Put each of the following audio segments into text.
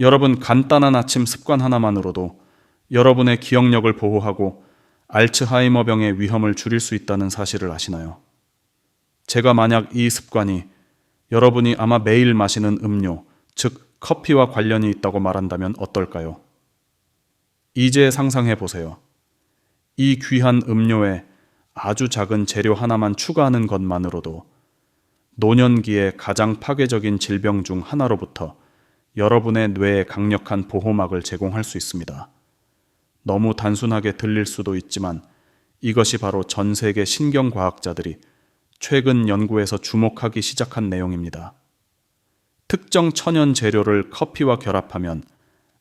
여러분 간단한 아침 습관 하나만으로도 여러분의 기억력을 보호하고 알츠하이머 병의 위험을 줄일 수 있다는 사실을 아시나요? 제가 만약 이 습관이 여러분이 아마 매일 마시는 음료, 즉 커피와 관련이 있다고 말한다면 어떨까요? 이제 상상해 보세요. 이 귀한 음료에 아주 작은 재료 하나만 추가하는 것만으로도 노년기의 가장 파괴적인 질병 중 하나로부터 여러분의 뇌에 강력한 보호막을 제공할 수 있습니다. 너무 단순하게 들릴 수도 있지만 이것이 바로 전 세계 신경과학자들이 최근 연구에서 주목하기 시작한 내용입니다. 특정 천연 재료를 커피와 결합하면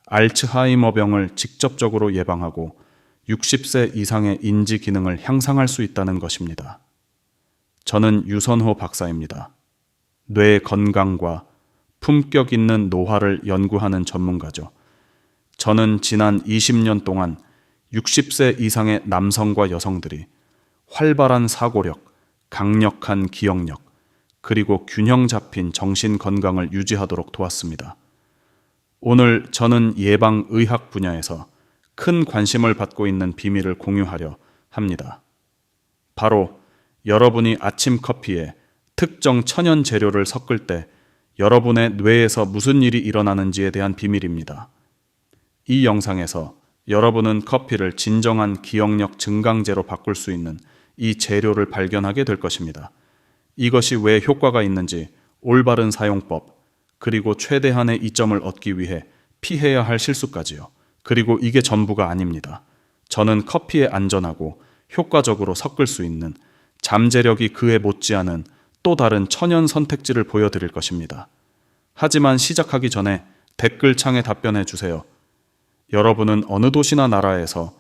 알츠하이머병을 직접적으로 예방하고 60세 이상의 인지 기능을 향상할 수 있다는 것입니다. 저는 유선호 박사입니다. 뇌 건강과 품격 있는 노화를 연구하는 전문가죠. 저는 지난 20년 동안 60세 이상의 남성과 여성들이 활발한 사고력, 강력한 기억력, 그리고 균형 잡힌 정신 건강을 유지하도록 도왔습니다. 오늘 저는 예방의학 분야에서 큰 관심을 받고 있는 비밀을 공유하려 합니다. 바로 여러분이 아침 커피에 특정 천연 재료를 섞을 때 여러분의 뇌에서 무슨 일이 일어나는지에 대한 비밀입니다. 이 영상에서 여러분은 커피를 진정한 기억력 증강제로 바꿀 수 있는 이 재료를 발견하게 될 것입니다. 이것이 왜 효과가 있는지 올바른 사용법, 그리고 최대한의 이점을 얻기 위해 피해야 할 실수까지요. 그리고 이게 전부가 아닙니다. 저는 커피에 안전하고 효과적으로 섞을 수 있는 잠재력이 그에 못지않은 또 다른 천연 선택지를 보여드릴 것입니다. 하지만 시작하기 전에 댓글창에 답변해 주세요. 여러분은 어느 도시나 나라에서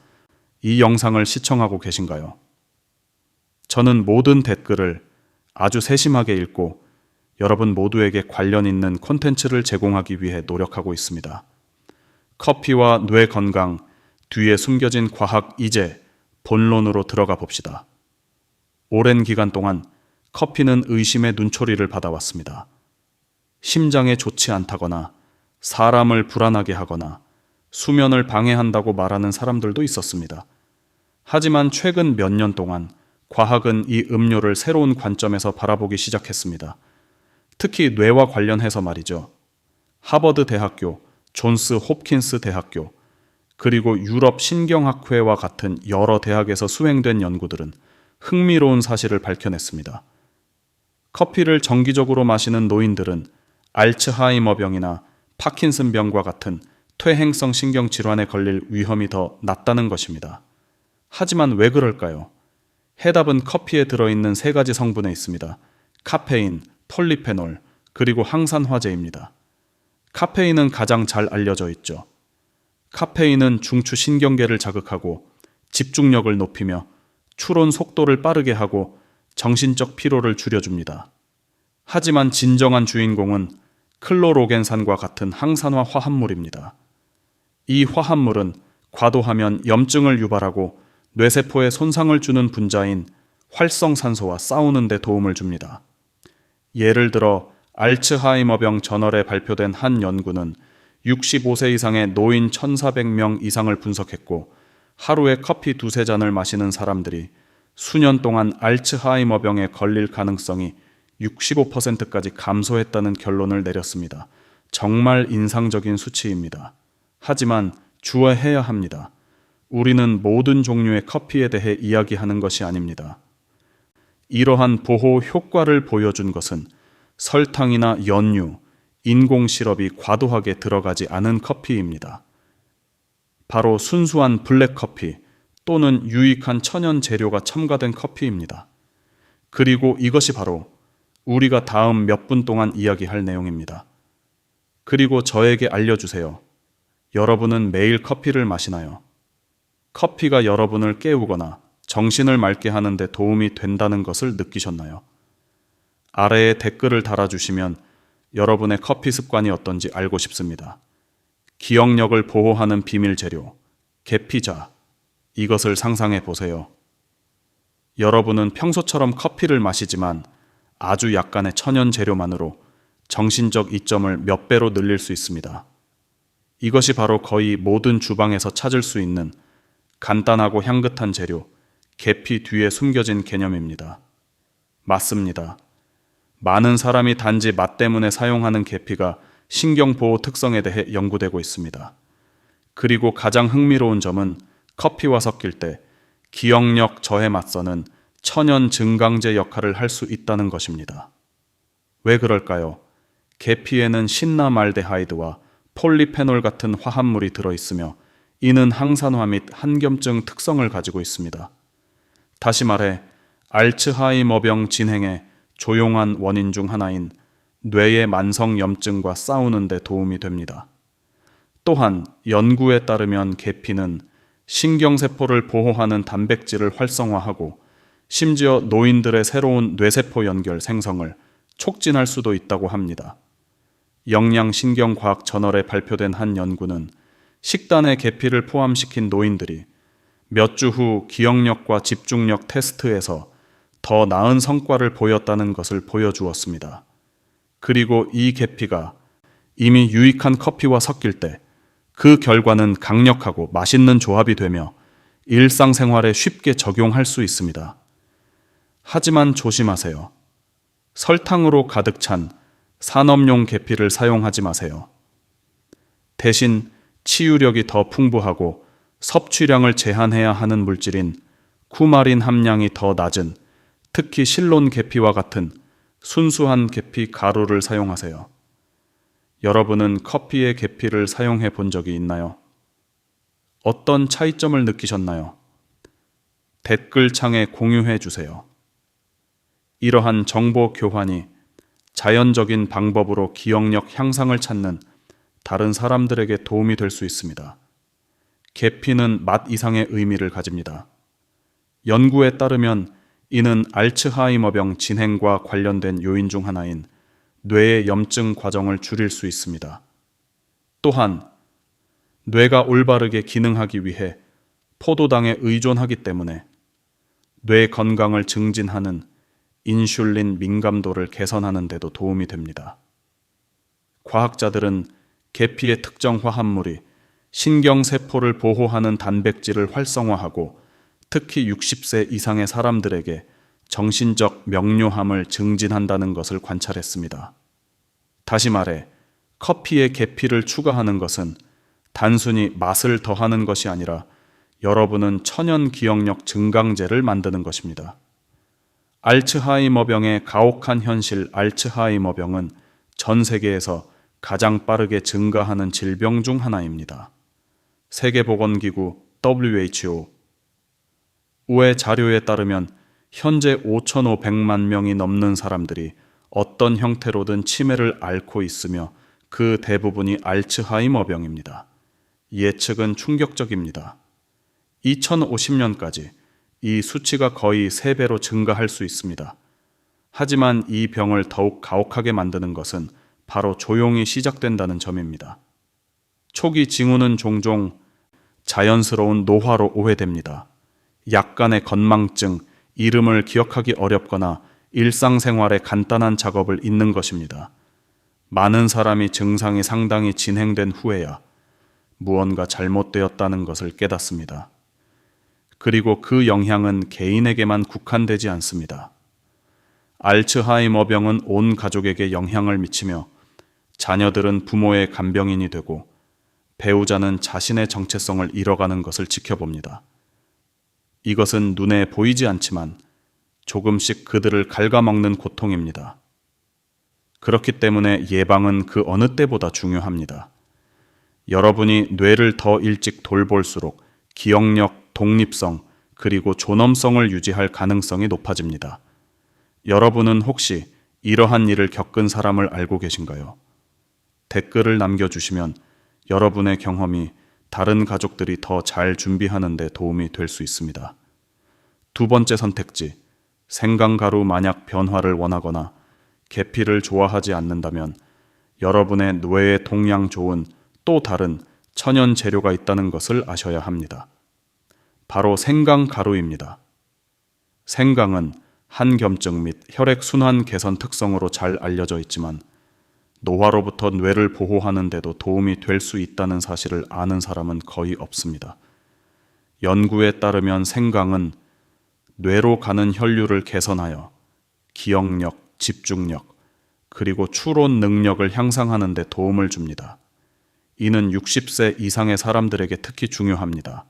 이 영상을 시청하고 계신가요? 저는 모든 댓글을 아주 세심하게 읽고 여러분 모두에게 관련 있는 콘텐츠를 제공하기 위해 노력하고 있습니다. 커피와 뇌 건강 뒤에 숨겨진 과학 이제 본론으로 들어가 봅시다. 오랜 기간 동안 커피는 의심의 눈초리를 받아왔습니다. 심장에 좋지 않다거나 사람을 불안하게 하거나 수면을 방해한다고 말하는 사람들도 있었습니다. 하지만 최근 몇 년 동안 과학은 이 음료를 새로운 관점에서 바라보기 시작했습니다. 특히 뇌와 관련해서 말이죠. 하버드 대학교, 존스 홉킨스 대학교, 그리고 유럽 신경학회와 같은 여러 대학에서 수행된 연구들은 흥미로운 사실을 밝혀냈습니다. 커피를 정기적으로 마시는 노인들은 알츠하이머병이나 파킨슨병과 같은 퇴행성 신경 질환에 걸릴 위험이 더 낮다는 것입니다. 하지만 왜 그럴까요? 해답은 커피에 들어있는 세 가지 성분에 있습니다. 카페인, 폴리페놀, 그리고 항산화제입니다. 카페인은 가장 잘 알려져 있죠. 카페인은 중추 신경계를 자극하고 집중력을 높이며 추론 속도를 빠르게 하고 정신적 피로를 줄여줍니다. 하지만 진정한 주인공은 클로로겐산과 같은 항산화 화합물입니다. 이 화합물은 과도하면 염증을 유발하고 뇌세포에 손상을 주는 분자인 활성산소와 싸우는 데 도움을 줍니다. 예를 들어 알츠하이머병 저널에 발표된 한 연구는 65세 이상의 노인 1,400명 이상을 분석했고 하루에 커피 두세 잔을 마시는 사람들이 수년 동안 알츠하이머병에 걸릴 가능성이 65%까지 감소했다는 결론을 내렸습니다. 정말 인상적인 수치입니다. 하지만 주의해야 합니다. 우리는 모든 종류의 커피에 대해 이야기하는 것이 아닙니다. 이러한 보호 효과를 보여준 것은 설탕이나 연유, 인공 시럽이 과도하게 들어가지 않은 커피입니다. 바로 순수한 블랙 커피 또는 유익한 천연 재료가 첨가된 커피입니다. 그리고 이것이 바로 우리가 다음 몇 분 동안 이야기할 내용입니다. 그리고 저에게 알려주세요. 여러분은 매일 커피를 마시나요? 커피가 여러분을 깨우거나 정신을 맑게 하는데 도움이 된다는 것을 느끼셨나요? 아래에 댓글을 달아주시면 여러분의 커피 습관이 어떤지 알고 싶습니다. 기억력을 보호하는 비밀 재료, 계피자. 이것을 상상해 보세요. 여러분은 평소처럼 커피를 마시지만 아주 약간의 천연 재료만으로 정신적 이점을 몇 배로 늘릴 수 있습니다. 이것이 바로 거의 모든 주방에서 찾을 수 있는 간단하고 향긋한 재료, 계피 뒤에 숨겨진 개념입니다. 맞습니다. 많은 사람이 단지 맛 때문에 사용하는 계피가 신경보호 특성에 대해 연구되고 있습니다. 그리고 가장 흥미로운 점은 커피와 섞일 때 기억력 저해 맞서는 천연 증강제 역할을 할 수 있다는 것입니다. 왜 그럴까요? 계피에는 신나말데하이드와 폴리페놀 같은 화합물이 들어 있으며 이는 항산화 및 한겸증 특성을 가지고 있습니다. 다시 말해 알츠하이머병 진행의 조용한 원인 중 하나인 뇌의 만성 염증과 싸우는 데 도움이 됩니다. 또한 연구에 따르면 계피는 신경세포를 보호하는 단백질을 활성화하고 심지어 노인들의 새로운 뇌세포 연결 생성을 촉진할 수도 있다고 합니다. 영양신경과학 저널에 발표된 한 연구는 식단에 계피를 포함시킨 노인들이 몇 주 후 기억력과 집중력 테스트에서 더 나은 성과를 보였다는 것을 보여주었습니다. 그리고 이 계피가 이미 유익한 커피와 섞일 때 그 결과는 강력하고 맛있는 조합이 되며 일상생활에 쉽게 적용할 수 있습니다. 하지만 조심하세요. 설탕으로 가득 찬 산업용 계피를 사용하지 마세요. 대신 치유력이 더 풍부하고 섭취량을 제한해야 하는 물질인 쿠마린 함량이 더 낮은 특히 실론 계피와 같은 순수한 계피 가루를 사용하세요. 여러분은 커피의 계피를 사용해 본 적이 있나요? 어떤 차이점을 느끼셨나요? 댓글창에 공유해 주세요. 이러한 정보 교환이 자연적인 방법으로 기억력 향상을 찾는 다른 사람들에게 도움이 될 수 있습니다. 계피는 맛 이상의 의미를 가집니다. 연구에 따르면 이는 알츠하이머병 진행과 관련된 요인 중 하나인 뇌의 염증 과정을 줄일 수 있습니다. 또한 뇌가 올바르게 기능하기 위해 포도당에 의존하기 때문에 뇌 건강을 증진하는 인슐린 민감도를 개선하는 데도 도움이 됩니다. 과학자들은 계피의 특정 화합물이 신경세포를 보호하는 단백질을 활성화하고 특히 60세 이상의 사람들에게 정신적 명료함을 증진한다는 것을 관찰했습니다. 다시 말해, 커피에 계피를 추가하는 것은 단순히 맛을 더하는 것이 아니라 여러분은 천연 기억력 증강제를 만드는 것입니다. 알츠하이머병의 가혹한 현실 알츠하이머병은 전 세계에서 가장 빠르게 증가하는 질병 중 하나입니다. 세계보건기구 WHO 우회 자료에 따르면 현재 5,500만 명이 넘는 사람들이 어떤 형태로든 치매를 앓고 있으며 그 대부분이 알츠하이머 병입니다. 예측은 충격적입니다. 2050년까지 이 수치가 거의 3배로 증가할 수 있습니다. 하지만 이 병을 더욱 가혹하게 만드는 것은 바로 조용히 시작된다는 점입니다. 초기 징후는 종종 자연스러운 노화로 오해됩니다. 약간의 건망증, 이름을 기억하기 어렵거나 일상생활에 간단한 작업을 잊는 것입니다. 많은 사람이 증상이 상당히 진행된 후에야 무언가 잘못되었다는 것을 깨닫습니다. 그리고 그 영향은 개인에게만 국한되지 않습니다. 알츠하이머 병은 온 가족에게 영향을 미치며 자녀들은 부모의 간병인이 되고 배우자는 자신의 정체성을 잃어가는 것을 지켜봅니다. 이것은 눈에 보이지 않지만 조금씩 그들을 갉아먹는 고통입니다. 그렇기 때문에 예방은 그 어느 때보다 중요합니다. 여러분이 뇌를 더 일찍 돌볼수록 기억력, 독립성, 그리고 존엄성을 유지할 가능성이 높아집니다. 여러분은 혹시 이러한 일을 겪은 사람을 알고 계신가요? 댓글을 남겨주시면 여러분의 경험이 다른 가족들이 더 잘 준비하는 데 도움이 될 수 있습니다. 두 번째 선택지, 생강가루 만약 변화를 원하거나 계피를 좋아하지 않는다면 여러분의 뇌에 동양 좋은 또 다른 천연 재료가 있다는 것을 아셔야 합니다. 바로 생강가루입니다. 생강은 한겸증 및 혈액순환 개선 특성으로 잘 알려져 있지만 노화로부터 뇌를 보호하는 데도 도움이 될 수 있다는 사실을 아는 사람은 거의 없습니다. 연구에 따르면 생강은 뇌로 가는 혈류를 개선하여 기억력, 집중력, 그리고 추론 능력을 향상하는 데 도움을 줍니다. 이는 60세 이상의 사람들에게 특히 중요합니다.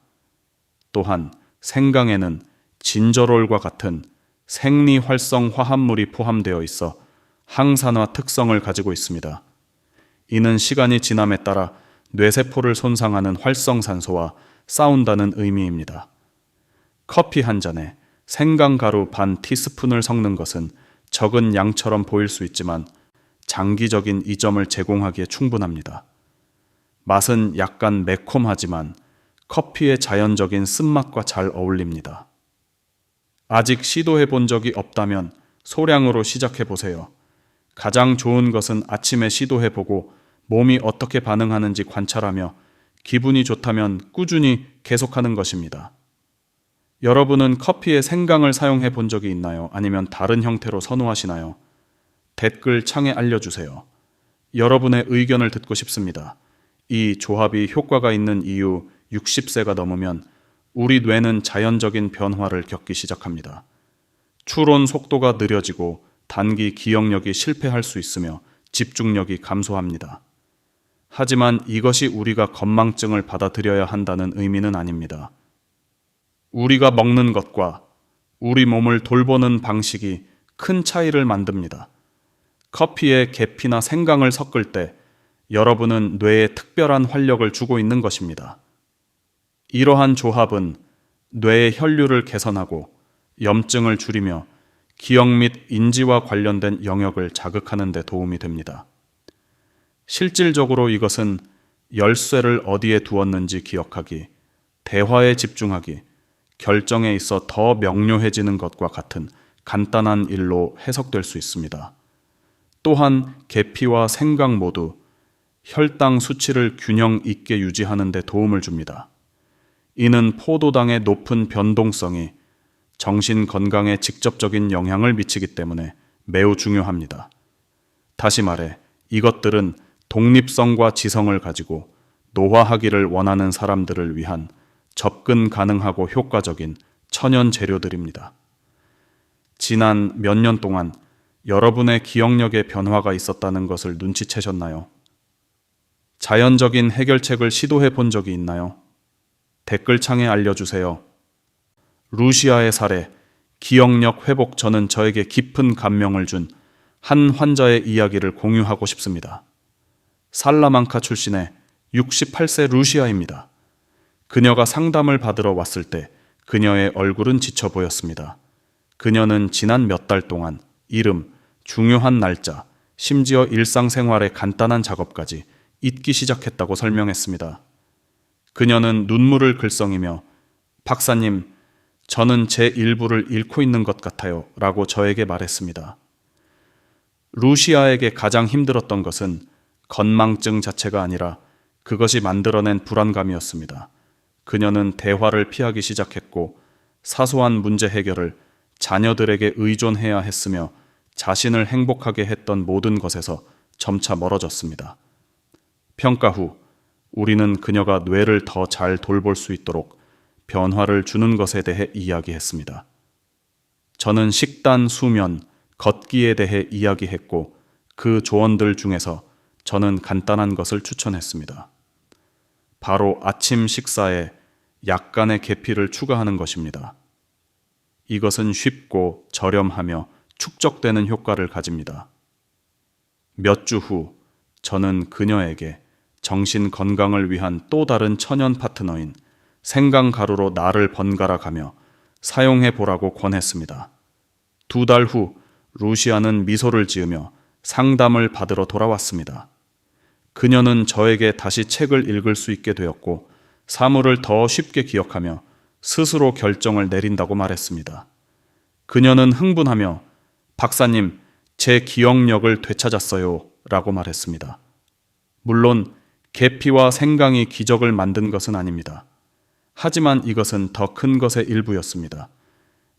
또한 생강에는 진저롤과 같은 생리 활성 화합물이 포함되어 있어 항산화 특성을 가지고 있습니다. 이는 시간이 지남에 따라 뇌세포를 손상하는 활성산소와 싸운다는 의미입니다. 커피 한 잔에 생강가루 반 티스푼을 섞는 것은 적은 양처럼 보일 수 있지만 장기적인 이점을 제공하기에 충분합니다. 맛은 약간 매콤하지만 커피의 자연적인 쓴맛과 잘 어울립니다. 아직 시도해 본 적이 없다면 소량으로 시작해 보세요. 가장 좋은 것은 아침에 시도해 보고 몸이 어떻게 반응하는지 관찰하며 기분이 좋다면 꾸준히 계속하는 것입니다. 여러분은 커피에 생강을 사용해 본 적이 있나요? 아니면 다른 형태로 선호하시나요? 댓글 창에 알려주세요. 여러분의 의견을 듣고 싶습니다. 이 조합이 효과가 있는 이유 60세가 넘으면 우리 뇌는 자연적인 변화를 겪기 시작합니다. 추론 속도가 느려지고 단기 기억력이 실패할 수 있으며 집중력이 감소합니다. 하지만 이것이 우리가 건망증을 받아들여야 한다는 의미는 아닙니다. 우리가 먹는 것과 우리 몸을 돌보는 방식이 큰 차이를 만듭니다. 커피에 계피나 생강을 섞을 때 여러분은 뇌에 특별한 활력을 주고 있는 것입니다. 이러한 조합은 뇌의 혈류를 개선하고 염증을 줄이며 기억 및 인지와 관련된 영역을 자극하는 데 도움이 됩니다. 실질적으로 이것은 열쇠를 어디에 두었는지 기억하기, 대화에 집중하기, 결정에 있어 더 명료해지는 것과 같은 간단한 일로 해석될 수 있습니다. 또한 계피와 생강 모두 혈당 수치를 균형 있게 유지하는 데 도움을 줍니다. 이는 포도당의 높은 변동성이 정신 건강에 직접적인 영향을 미치기 때문에 매우 중요합니다. 다시 말해, 이것들은 독립성과 지성을 가지고 노화하기를 원하는 사람들을 위한 접근 가능하고 효과적인 천연 재료들입니다. 지난 몇 년 동안 여러분의 기억력에 변화가 있었다는 것을 눈치채셨나요? 자연적인 해결책을 시도해 본 적이 있나요? 댓글창에 알려주세요. 루시아의 사례, 기억력 회복 저는 저에게 깊은 감명을 준 한 환자의 이야기를 공유하고 싶습니다. 살라망카 출신의 68세 루시아입니다. 그녀가 상담을 받으러 왔을 때 그녀의 얼굴은 지쳐 보였습니다. 그녀는 지난 몇 달 동안 이름, 중요한 날짜, 심지어 일상생활의 간단한 작업까지 잊기 시작했다고 설명했습니다. 그녀는 눈물을 글썽이며 박사님, 저는 제 일부를 잃고 있는 것 같아요. 라고 저에게 말했습니다. 루시아에게 가장 힘들었던 것은 건망증 자체가 아니라 그것이 만들어낸 불안감이었습니다. 그녀는 대화를 피하기 시작했고 사소한 문제 해결을 자녀들에게 의존해야 했으며 자신을 행복하게 했던 모든 것에서 점차 멀어졌습니다. 평가 후 우리는 그녀가 뇌를 더 잘 돌볼 수 있도록 변화를 주는 것에 대해 이야기했습니다. 저는 식단, 수면, 걷기에 대해 이야기했고 그 조언들 중에서 저는 간단한 것을 추천했습니다. 바로 아침 식사에 약간의 계피를 추가하는 것입니다. 이것은 쉽고 저렴하며 축적되는 효과를 가집니다. 몇 주 후 저는 그녀에게 정신 건강을 위한 또 다른 천연 파트너인 생강 가루로 나를 번갈아 가며 사용해 보라고 권했습니다. 두 달 후 루시아는 미소를 지으며 상담을 받으러 돌아왔습니다. 그녀는 저에게 다시 책을 읽을 수 있게 되었고 사물을 더 쉽게 기억하며 스스로 결정을 내린다고 말했습니다. 그녀는 흥분하며 박사님, 제 기억력을 되찾았어요. 라고 말했습니다. 물론 계피와 생강이 기적을 만든 것은 아닙니다. 하지만 이것은 더 큰 것의 일부였습니다.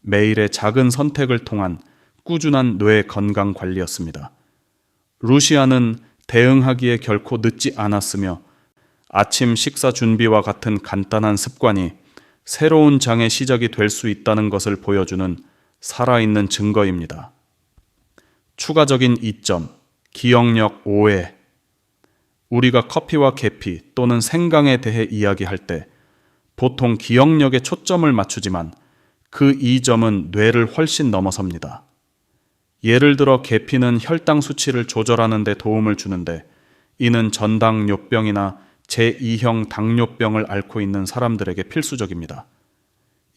매일의 작은 선택을 통한 꾸준한 뇌 건강 관리였습니다. 루시아는 대응하기에 결코 늦지 않았으며 아침 식사 준비와 같은 간단한 습관이 새로운 장의 시작이 될 수 있다는 것을 보여주는 살아있는 증거입니다. 추가적인 이점, 기억력 5회. 우리가 커피와 계피 또는 생강에 대해 이야기할 때 보통 기억력에 초점을 맞추지만 그 이점은 뇌를 훨씬 넘어섭니다. 예를 들어 계피는 혈당 수치를 조절하는 데 도움을 주는데 이는 전당뇨병이나 제2형 당뇨병을 앓고 있는 사람들에게 필수적입니다.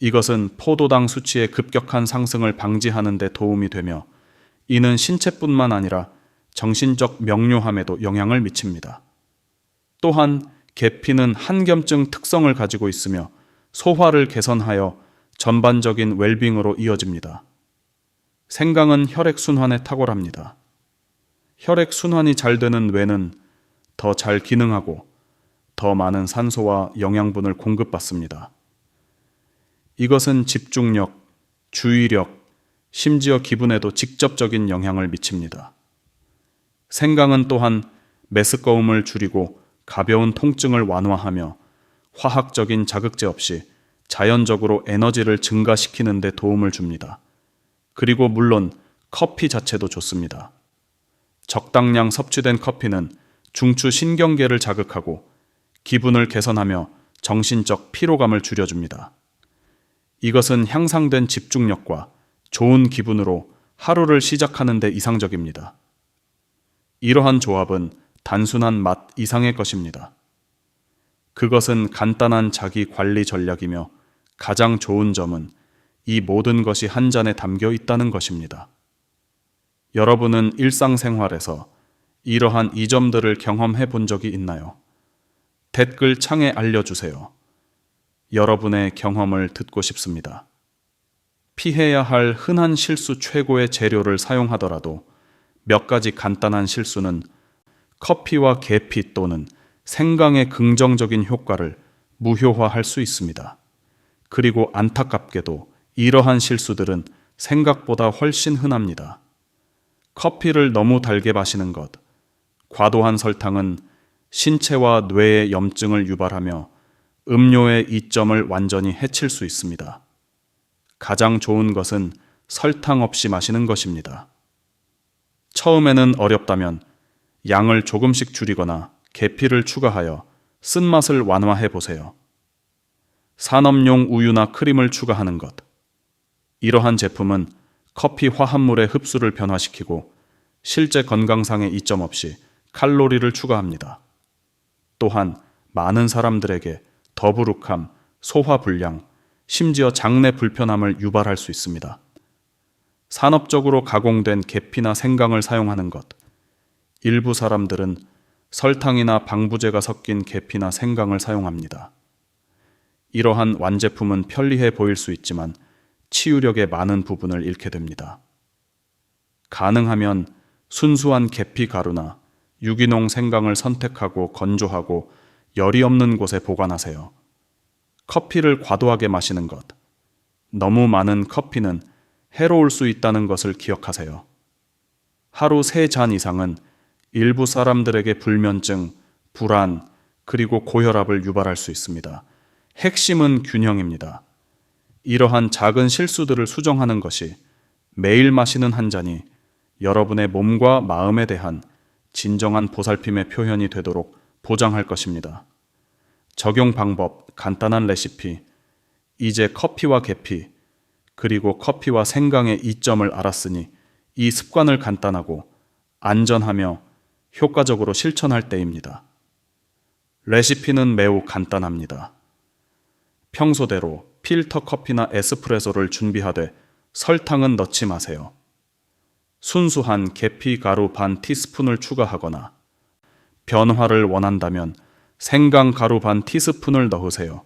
이것은 포도당 수치의 급격한 상승을 방지하는 데 도움이 되며 이는 신체뿐만 아니라 정신적 명료함에도 영향을 미칩니다. 또한 계피는 한겸증 특성을 가지고 있으며 소화를 개선하여 전반적인 웰빙으로 이어집니다. 생강은 혈액순환에 탁월합니다. 혈액순환이 잘 되는 뇌는 더 잘 기능하고 더 많은 산소와 영양분을 공급받습니다. 이것은 집중력, 주의력, 심지어 기분에도 직접적인 영향을 미칩니다. 생강은 또한 메스꺼움을 줄이고 가벼운 통증을 완화하며 화학적인 자극제 없이 자연적으로 에너지를 증가시키는 데 도움을 줍니다. 그리고 물론 커피 자체도 좋습니다. 적당량 섭취된 커피는 중추 신경계를 자극하고 기분을 개선하며 정신적 피로감을 줄여줍니다. 이것은 향상된 집중력과 좋은 기분으로 하루를 시작하는 데 이상적입니다. 이러한 조합은 단순한 맛 이상의 것입니다. 그것은 간단한 자기 관리 전략이며 가장 좋은 점은 이 모든 것이 한 잔에 담겨 있다는 것입니다. 여러분은 일상생활에서 이러한 이 점들을 경험해 본 적이 있나요? 댓글 창에 알려주세요. 여러분의 경험을 듣고 싶습니다. 피해야 할 흔한 실수 최고의 재료를 사용하더라도 몇 가지 간단한 실수는 커피와 계피 또는 생강의 긍정적인 효과를 무효화할 수 있습니다. 그리고 안타깝게도 이러한 실수들은 생각보다 훨씬 흔합니다. 커피를 너무 달게 마시는 것, 과도한 설탕은 신체와 뇌의 염증을 유발하며 음료의 이점을 완전히 해칠 수 있습니다. 가장 좋은 것은 설탕 없이 마시는 것입니다. 처음에는 어렵다면 양을 조금씩 줄이거나 계피를 추가하여 쓴맛을 완화해 보세요. 산업용 우유나 크림을 추가하는 것. 이러한 제품은 커피 화합물의 흡수를 변화시키고 실제 건강상의 이점 없이 칼로리를 추가합니다. 또한 많은 사람들에게 더부룩함, 소화불량, 심지어 장내 불편함을 유발할 수 있습니다. 산업적으로 가공된 계피나 생강을 사용하는 것. 일부 사람들은 설탕이나 방부제가 섞인 계피나 생강을 사용합니다. 이러한 완제품은 편리해 보일 수 있지만 치유력의 많은 부분을 잃게 됩니다. 가능하면 순수한 계피 가루나 유기농 생강을 선택하고 건조하고 열이 없는 곳에 보관하세요. 커피를 과도하게 마시는 것. 너무 많은 커피는 해로울 수 있다는 것을 기억하세요. 하루 세 잔 이상은 일부 사람들에게 불면증, 불안, 그리고 고혈압을 유발할 수 있습니다. 핵심은 균형입니다. 이러한 작은 실수들을 수정하는 것이 매일 마시는 한 잔이 여러분의 몸과 마음에 대한 진정한 보살핌의 표현이 되도록 보장할 것입니다. 적용 방법, 간단한 레시피, 이제 커피와 계피, 그리고 커피와 생강의 이점을 알았으니 이 습관을 간단하고 안전하며 효과적으로 실천할 때입니다. 레시피는 매우 간단합니다. 평소대로 필터 커피나 에스프레소를 준비하되 설탕은 넣지 마세요. 순수한 계피 가루 반 티스푼을 추가하거나 변화를 원한다면 생강 가루 반 티스푼을 넣으세요.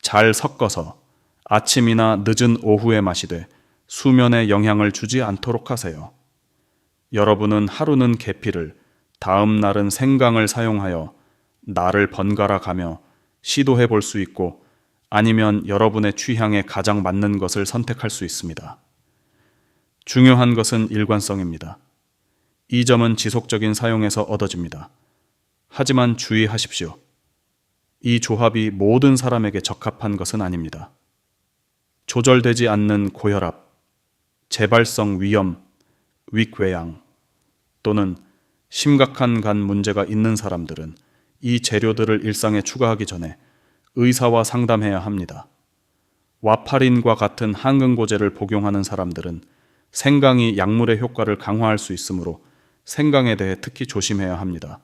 잘 섞어서 아침이나 늦은 오후에 마시되 수면에 영향을 주지 않도록 하세요. 여러분은 하루는 계피를 다음 날은 생강을 사용하여 날을 번갈아 가며 시도해 볼 수 있고 아니면 여러분의 취향에 가장 맞는 것을 선택할 수 있습니다. 중요한 것은 일관성입니다. 이 점은 지속적인 사용에서 얻어집니다. 하지만 주의하십시오. 이 조합이 모든 사람에게 적합한 것은 아닙니다. 조절되지 않는 고혈압, 재발성 위염, 윗궤양 또는 심각한 간 문제가 있는 사람들은 이 재료들을 일상에 추가하기 전에 의사와 상담해야 합니다. 와파린과 같은 항응고제를 복용하는 사람들은 생강이 약물의 효과를 강화할 수 있으므로 생강에 대해 특히 조심해야 합니다.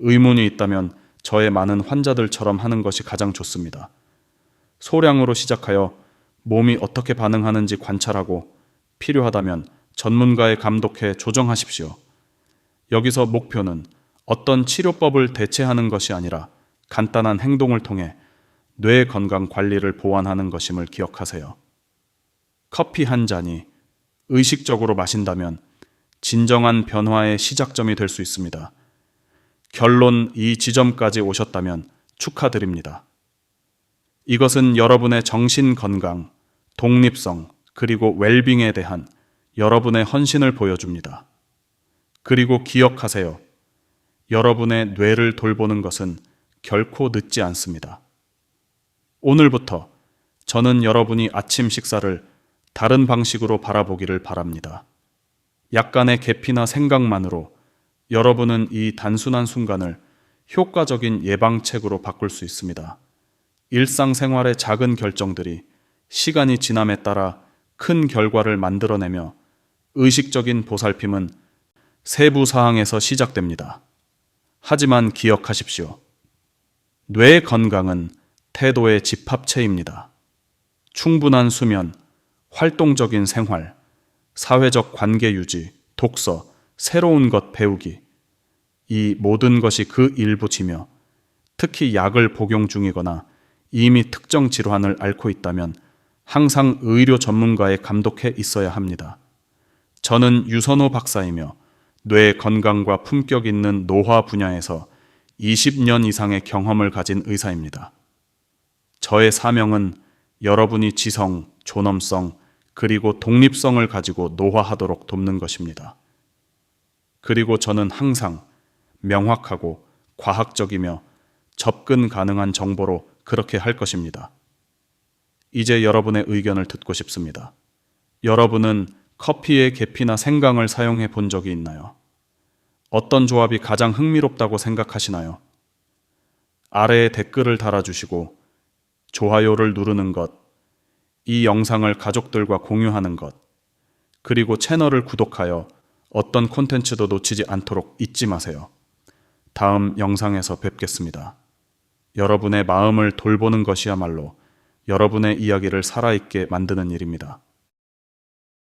의문이 있다면 저의 많은 환자들처럼 하는 것이 가장 좋습니다. 소량으로 시작하여 몸이 어떻게 반응하는지 관찰하고 필요하다면 전문가의 감독해 조정하십시오. 여기서 목표는 어떤 치료법을 대체하는 것이 아니라 간단한 행동을 통해 뇌 건강 관리를 보완하는 것임을 기억하세요. 커피 한 잔이 의식적으로 마신다면 진정한 변화의 시작점이 될 수 있습니다. 결론 이 지점까지 오셨다면 축하드립니다. 이것은 여러분의 정신 건강, 독립성, 그리고 웰빙에 대한 여러분의 헌신을 보여줍니다. 그리고 기억하세요. 여러분의 뇌를 돌보는 것은 결코 늦지 않습니다. 오늘부터 저는 여러분이 아침 식사를 다른 방식으로 바라보기를 바랍니다. 약간의 계피나 생각만으로 여러분은 이 단순한 순간을 효과적인 예방책으로 바꿀 수 있습니다. 일상생활의 작은 결정들이 시간이 지남에 따라 큰 결과를 만들어내며 의식적인 보살핌은 세부 사항에서 시작됩니다. 하지만 기억하십시오. 뇌 건강은 태도의 집합체입니다. 충분한 수면, 활동적인 생활, 사회적 관계 유지, 독서, 새로운 것 배우기. 이 모든 것이 그 일부지며 특히 약을 복용 중이거나 이미 특정 질환을 앓고 있다면 항상 의료 전문가의 감독해 있어야 합니다. 저는 유선호 박사이며 뇌 건강과 품격 있는 노화 분야에서 20년 이상의 경험을 가진 의사입니다. 저의 사명은 여러분이 지성, 존엄성, 그리고 독립성을 가지고 노화하도록 돕는 것입니다. 그리고 저는 항상 명확하고 과학적이며 접근 가능한 정보로 그렇게 할 것입니다. 이제 여러분의 의견을 듣고 싶습니다. 여러분은 커피에 계피나 생강을 사용해 본 적이 있나요? 어떤 조합이 가장 흥미롭다고 생각하시나요? 아래에 댓글을 달아주시고 좋아요를 누르는 것, 이 영상을 가족들과 공유하는 것, 그리고 채널을 구독하여 어떤 콘텐츠도 놓치지 않도록 잊지 마세요. 다음 영상에서 뵙겠습니다. 여러분의 마음을 돌보는 것이야말로 여러분의 이야기를 살아있게 만드는 일입니다.